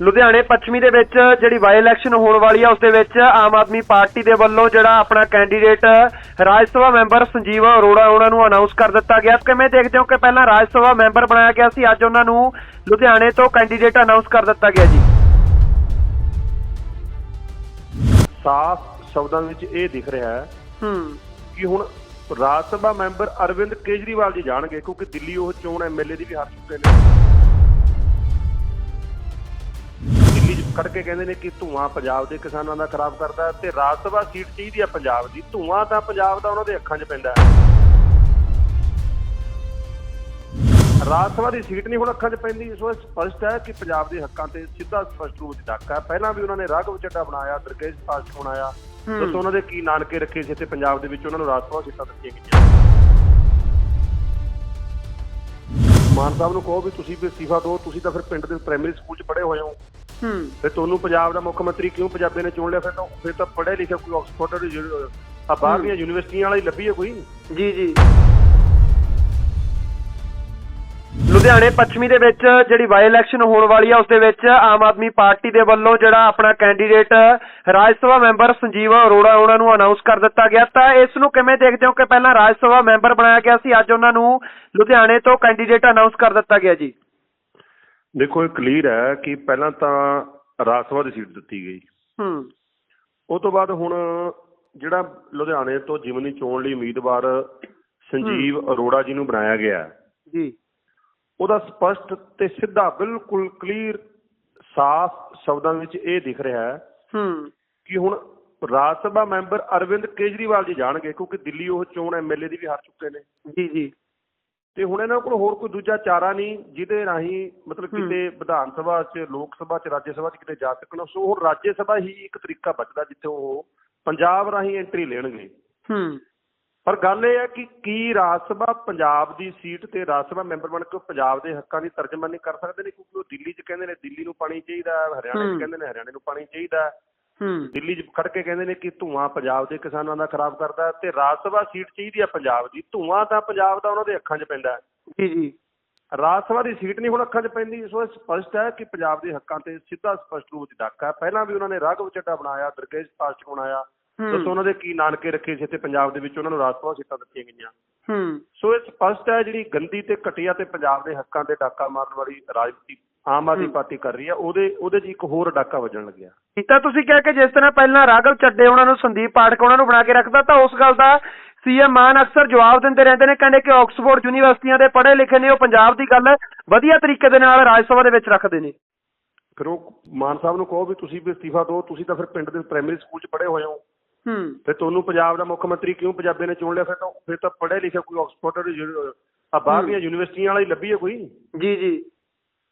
ਲੁਧਿਆਣੇ ਪੱਛਮੀ ਦੇ ਵਿੱਚ ਜਿਹੜੀ ਬਾਈ ਇਲੈਕਸ਼ਨ ਹੋਣ ਵਾਲੀ ਆ ਉਸ ਦੇ ਵਿੱਚ ਆਮ ਆਦਮੀ ਪਾਰਟੀ ਦੇ ਵੱਲੋਂ ਜਿਹੜਾ ਆਪਣਾ ਕੈਂਡੀਡੇਟ ਰਾਜ ਸਭਾ ਮੈਂਬਰ ਸੰਜੀਵ ਅਰੋੜਾ ਉਹਨਾਂ ਨੂੰ ਅਨਾਉਂਸ ਕਰ ਦਿੱਤਾ ਗਿਆ। ਕਿਵੇਂ ਦੇਖਦੇ ਹੋ ਕਿ ਪਹਿਲਾਂ ਰਾਜ ਸਭਾ ਮੈਂਬਰ ਬਣਾਇਆ ਗਿਆ ਸੀ ਅੱਜ ਉਹਨਾਂ ਨੂੰ ਲੁਧਿਆਣੇ ਤੋਂ ਕੈਂਡੀਡੇਟ ਅਨਾਉਂਸ ਕਰ ਦਿੱਤਾ ਗਿਆ ਜੀ? ਸਾਫ਼ ਸ਼ਬਦਾਂ ਵਿੱਚ ਇਹ ਦਿਖ ਰਿਹਾ ਹੈ ਹੂੰ। ਕਿ ਹੁਣ ਰਾਜ ਸਭਾ ਮੈਂਬਰ ਅਰਵਿੰਦ ਕੇਜਰੀਵਾਲ ਜੀ ਜਾਣਗੇ ਕਿਉਂਕਿ ਦਿੱਲੀ ਉਹ ਚੋਣ ਐਮਐਲਏ ਦੀ ਵੀ ਹਾਰ ਚੁੱਕੇ ਨੇ। ਦਿੱਲੀ 'ਚ ਖੜ ਕੇ ਕਹਿੰਦੇ ਨੇ ਕਿ ਧੂਆਂ ਪੰਜਾਬ ਦੇ ਕਿਸਾਨਾਂ ਦਾ ਖਰਾਬ ਕਰਦਾ ਹੈ ਤੇ ਰਾਜ ਸਭਾ ਸੀਟ ਚਾਹੀਦੀ ਹੈ ਪੰਜਾਬ ਦੀ। ਧੂਆਂ ਤਾਂ ਪੰਜਾਬ ਦਾ ਉਹਨਾਂ ਦੇ ਅੱਖਾਂ 'ਚ ਪੈਂਦਾ ਹੈ। ਰਾਜ ਸਭਾ ਦੀ ਸੀਟ ਨਹੀਂ ਹੁਣ ਅੱਖਾਂ 'ਚ ਪੈਂਦੀ। ਸੋ ਸਪਸ਼ਟ ਹੈ ਕਿ ਪੰਜਾਬ ਦੇ ਹੱਕਾਂ ਤੇ ਸਿੱਧਾ ਸਪਸ਼ਟ ਰੂਪ 'ਚ ਡਾਕਾ ਪਹਿਲਾਂ ਵੀ ਉਹਨਾਂ ਨੇ ਰਾਘਵ ਚੱਡਾ ਬਣਾਇਆ ਦਰਕੇਸ਼ ਪਾਸਟ ਬਣਾਇਆ। ਦੱਸੋ ਉਹਨਾਂ ਦੇ ਕੀ ਨਾਨਕੇ ਰੱਖੇ ਸੀ ਇੱਥੇ ਪੰਜਾਬ ਦੇ ਵਿੱਚ? ਉਹਨਾਂ ਨੂੰ ਰਾਜ ਸਭਾ ਸੀਟਾਂ ਦਿੱਤੀਆਂ ਗਈਆਂ। ਮਾਨ ਸਾਹਿਬ ਨੂੰ ਕਹੋ ਵੀ ਤੁਸੀਂ ਵੀ ਅਸਤੀਫਾ ਦਿਓ। ਤੁਸੀਂ ਤਾਂ ਫਿਰ ਪਿੰਡ ਦੇ ਪ੍ਰਾਇਮਰੀ ਸਕੂਲ 'ਚ ਪੜ੍ਹੇ ਹੋਏ ਹੋ। ਹੂੰ। ਫਿਰ ਤੁਹਾਨੂੰ ਪੰਜਾਬ ਦਾ ਮੁੱਖ ਮੰਤਰੀ ਕਿਉਂ ਪੰਜਾਬੀ ਨੇ ਚੁਣ ਲਿਆ? ਫਿਰ ਤਾਂ ਫਿਰ ਤਾਂ ਪੜ੍ਹੇ ਲਿਖੇ ਕੋਈ ਆਕਸਫੋਰਡ ਆ ਬਾਹਰ ਦੀਆਂ ਯੂਨੀਵਰਸਿਟੀਆਂ ਵਾਲਾ ਹੀ ਲੱਭੀ ਹੈ ਕੋਈ? ਜੀ ਜੀ। ਲੁਧਿਆਣੇ ਪੱਛਮੀ ਦੇ ਵਿੱਚ ਜਿਹੜੀ ਬਾਈ ਇਲੈਕਸ਼ਨ ਹੋਣ ਵਾਲੀ ਆ ਉਸ ਦੇ ਵਿੱਚ ਆਮ ਆਦਮੀ ਪਾਰਟੀ ਦੇ ਵੱਲੋਂ ਜਿਹੜਾ ਆਪਣਾ ਕੈਂਡੀਡੇਟ ਰਾਜ ਸਭਾ ਮੈਂਬਰ ਸੰਜੀਵ ਅਰੋੜਾ ਉਹਨਾਂ ਨੂੰ ਅਨਾਉਂਸ ਕਰ ਦਿੱਤਾ ਗਿਆ। ਤਾਂ ਇਸ ਨੂੰ ਕਿਵੇਂ ਦੇਖਦੇ ਹੋ ਕਿ ਪਹਿਲਾਂ ਰਾਜ ਸਭਾ ਮੈਂਬਰ ਬਣਾਇਆ ਗਿਆ ਸੀ? ਅੱਜ ਉਹਨਾਂ ਨੂੰ ਲੁਧਿਆਣੇ ਤੋਂ ਕੈਂਡੀਡੇਟ ਅਨਾਉਂਸ ਕਰ ਦਿੱਤਾ ਗਿਆ ਜੀ। ਦੇਖੋ ਇਹ ਕਲੀਅਰ ਹੈ ਕਿ ਪਹਿਲਾਂ ਤਾਂ ਰਾਜ ਸਭਾ ਦੀ ਸੀਟ ਦਿੱਤੀ ਗਈ। ਹੂੰ। ਉਸ ਤੋਂ ਬਾਅਦ ਹੁਣ ਜਿਹੜਾ ਲੁਧਿਆਣੇ ਤੋਂ ਜਿਮਨੀ ਚੋਣ ਲਈ ਉਮੀਦਵਾਰ ਸੰਜੀਵ ਅਰੋੜਾ ਜੀ ਨੂੰ ਬਣਾਇਆ ਗਿਆ ਜੀ। ਉਹਦਾ ਸਪਸ਼ਟ ਤੇ ਸਿੱਧਾ ਬਿਲਕੁਲ ਕਲੀਅਰ ਸਾਫ਼ ਸ਼ਬਦਾਂ ਵਿੱਚ ਇਹ ਦਿਖ ਰਿਹਾ ਹੈ ਹੂੰ। ਕਿ ਹੁਣ ਰਾਜ ਸਭਾ ਮੈਂਬਰ ਅਰਵਿੰਦ ਕੇਜਰੀਵਾਲ ਜੀ ਜਾਣਗੇ ਕਿਉਂਕਿ ਦਿੱਲੀ ਉਹ ਚੋਣ ਐਮਐਲਏ ਦੀ ਵੀ ਹਾਰ ਚੁੱਕੇ ਨੇ। ਜੀ ਜੀ। ਤੇ ਹੁਣ ਇਹਨਾਂ ਕੋਲ ਹੋਰ ਕੋਈ ਦੂਜਾ ਚਾਰਾ ਨਹੀਂ ਜਿਹਦੇ ਰਾਹੀਂ ਮਤਲਬ। ਕਿਤੇ ਵਿਧਾਨ ਸਭਾ 'ਚ ਲੋਕ ਸਭਾ 'ਚ ਰਾਜ ਸਭਾ 'ਚ ਕਿਤੇ ਜਾ ਸਕਣ। ਸੋ ਹੁਣ ਰਾਜ ਸਭਾ ਹੀ ਇੱਕ ਤਰੀਕਾ ਬਚਦਾ ਜਿੱਥੇ ਉਹ ਪੰਜਾਬ ਰਾਹੀਂ ਐਂਟਰੀ ਲੈਣਗੇ। ਹੂੰ। ਪਰ ਗੱਲ ਇਹ ਹੈ ਕਿ ਕੀ ਰਾਜ ਸਭਾ ਪੰਜਾਬ ਦੀ ਸੀਟ ਤੇ ਰਾਜ ਸਭਾ ਮੈਂਬਰ ਬਣ ਕੇ ਉਹ ਪੰਜਾਬ ਦੇ ਹੱਕਾਂ ਦੀ ਤਰਜਮਾਨੀ ਕਰ ਸਕਦੇ ਨੇ? ਕਿਉਂਕਿ ਉਹ ਦਿੱਲੀ 'ਚ ਕਹਿੰਦੇ ਨੇ ਦਿੱਲੀ ਨੂੰ ਪਾਣੀ ਚਾਹੀਦਾ ਹਰਿਆਣਾ 'ਚ। ਕਹਿੰਦੇ ਨੇ ਹਰਿਆਣੇ ਨੂੰ ਪਾਣੀ ਚਾਹੀਦਾ। ਦਿੱਲੀ 'ਚ ਖੜ ਕੇ ਕਹਿੰਦੇ ਨੇ ਕਿ ਧੂਆਂ ਪੰਜਾਬ ਦੇ ਕਿਸਾਨਾਂ ਦਾ ਖਰਾਬ ਕਰਦਾ ਤੇ ਰਾਜ ਸਭਾ ਸੀਟ ਚਾਹੀਦੀ ਹੈ ਪੰਜਾਬ ਦੀ। ਧੂਆਂ ਤਾਂ ਪੰਜਾਬ ਦਾ ਉਹਨਾਂ ਦੇ ਅੱਖਾਂ 'ਚ ਪੈਂਦਾ ਜੀ ਜੀ। ਰਾਜ ਸਭਾ ਦੀ ਸੀਟ ਨਹੀਂ ਹੁਣ ਅੱਖਾਂ 'ਚ ਪੈਂਦੀ। ਸੋ ਇਹ ਸਪਸ਼ਟ ਹੈ ਕਿ ਪੰਜਾਬ ਦੇ ਹੱਕਾਂ ਤੇ ਸਿੱਧਾ ਸਪਸ਼ਟ ਰੂਪ 'ਚ ਡਾਕਾ ਪਹਿਲਾਂ ਵੀ ਉਹਨਾਂ ਨੇ ਰਾਘਵ ਚੱਡਾ ਬਣਾਇਆ ਦਰਕੇਸ਼ ਪਾਸਟ ਬਣਾਇਆ। ਦੱਸੋ ਉਹਨਾਂ ਦੇ ਕੀ ਨਾਨਕੇ ਰੱਖੇ ਸੀ ਇੱਥੇ ਪੰਜਾਬ ਦੇ ਵਿੱਚ? ਉਹਨਾਂ ਨੂੰ ਰਾਜ ਸਭਾ ਸੀਟਾਂ ਦਿੱਤੀਆਂ ਗਈਆਂ। ਹੂੰ। ਸੋ ਇਹ ਸਪਸ਼ਟ ਹੈ ਜਿਹੜੀ ਗੰਦੀ ਤੇ ਘਟੀਆ ਤੇ ਪੰਜਾਬ ਦੇ ਹੱਕਾਂ ਤੇ ਡਾਕਾ ਮਾਰਨ ਵਾਲੀ ਰਾਜਨੀਤੀ ਆਮ ਆਦਮੀ। ਪਾਰਟੀ ਕਰ ਰਹੀ ਹੈ ਉਹਦੇ ਉਹਦੇ 'ਚ ਇੱਕ ਹੋਰ ਡਾਕਾ ਵੱਜਣ ਲੱਗਿਆ। ਤਾਂ ਤੁਸੀਂ ਕਿਹਾ ਕਿ ਜਿਸ ਤਰ੍ਹਾਂ ਪਹਿਲਾਂ ਰਾਘਵ ਚੱਡੇ ਉਹਨਾਂ ਨੂੰ ਸੰਦੀਪ ਪਾਠਕ ਉਹਨਾਂ ਨੂੰ ਬਣਾ ਕੇ ਰੱਖਦਾ ਤਾਂ ਉਸ ਗੱਲ ਦਾ ਸੀਐਮ ਮਾਨ ਅਕਸਰ ਜਵਾਬ ਦਿੰਦੇ ਰਹਿੰਦੇ ਨੇ ਕਹਿੰਦੇ ਕਿ ਆਕਸਫੋਰਡ ਯੂਨੀਵਰਸਿਟੀਆਂ ਦੇ ਪੜ੍ਹੇ ਲਿਖੇ ਨੇ ਉਹ ਪੰਜਾਬ ਦੀ ਗੱਲ ਵਧੀਆ ਤਰੀਕੇ ਦੇ ਨਾਲ ਰਾਜ ਸਭਾ ਦੇ ਵਿੱਚ ਰੱਖਦੇ ਨੇ। ਫਿਰ ਉਹ ਮਾਨ ਸਾਹਿਬ ਨੂੰ ਕਹੋ ਵੀ ਤੁਸੀਂ ਵੀ ਅਸਤੀਫਾ ਦਿਓ ਤੁਸੀਂ ਤਾਂ ਫਿਰ ਪਿੰਡ ਦੇ ਪ੍ਰਾਇਮਰੀ ਸਕੂਲ 'ਚ ਪੜ੍ਹੇ ਹੋਏ ਹੋ। ਹੂੰ। ਫਿਰ ਤੁਹਾਨੂੰ ਪੰਜਾਬ ਦਾ ਮੁੱਖ ਮੰਤਰੀ ਕਿਉਂ ਪੰਜਾਬੀ ਨੇ ਚੁਣ ਲਿਆ ਫਿਰ ਤਾਂ ਫਿਰ ਤਾਂ ਪੜ੍ਹੇ ਲਿਖੇ ਕੋਈ ਆਕਸਫੋਰਡ ਆ ਬਾਹਰ। ਦੀਆਂ ਯੂਨੀਵਰਸਿਟੀਆਂ ਵਾਲਾ ਹੀ ਲੱਭੀ ਹੈ ਕੋਈ। ਜੀ ਜੀ।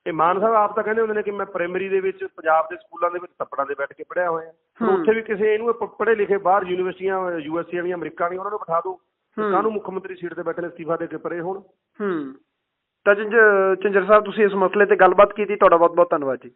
ਇਹ ਮਾਨ ਸਾਹਿਬ ਆਪ ਤਾਂ ਕਹਿੰਦੇ ਹੁੰਦੇ ਨੇ ਕਿ ਮੈਂ ਪ੍ਰਾਇਮਰੀ ਦੇ ਵਿੱਚ ਪੰਜਾਬ ਦੇ ਸਕੂਲਾਂ ਦੇ ਵਿੱਚ ਤੱਪੜਾਂ ਦੇ ਬੈਠ ਕੇ ਪੜ੍ਹਿਆ ਹੋਇਆ। ਉੱਥੇ ਵੀ ਕਿਸੇ ਇਹਨੂੰ ਇਹ ਪ- ਪੜ੍ਹੇ ਲਿਖੇ ਬਾਹਰ ਯੂਨੀਵਰਸਿਟੀਆਂ ਯੂਐਸਏ ਵਾਲੀਆਂ ਅਮਰੀਕਾ ਵਾਲੀਆਂ ਉਹਨਾਂ ਨੂੰ ਬਿਠਾ ਦਿਓ ਹੂੰ। ਕਾਹਨੂੰ ਮੁੱਖ ਮੰਤਰੀ ਸੀਟ ਤੇ ਬੈਠੇ ਅਸਤੀਫਾ ਦੇ ਕੇ ਪਰੇ ਹੁਣ। ਹੂੰ। ਤਾਂ ਝੰਜਰ ਸਾਹਿਬ ਤੁਸੀਂ ਇਸ ਮਸਲੇ ਤੇ ਗੱਲਬਾਤ ਕੀਤੀ ਤੁਹਾਡਾ ਬਹੁਤ ਬਹੁਤ ਧੰਨਵਾਦ ਜੀ।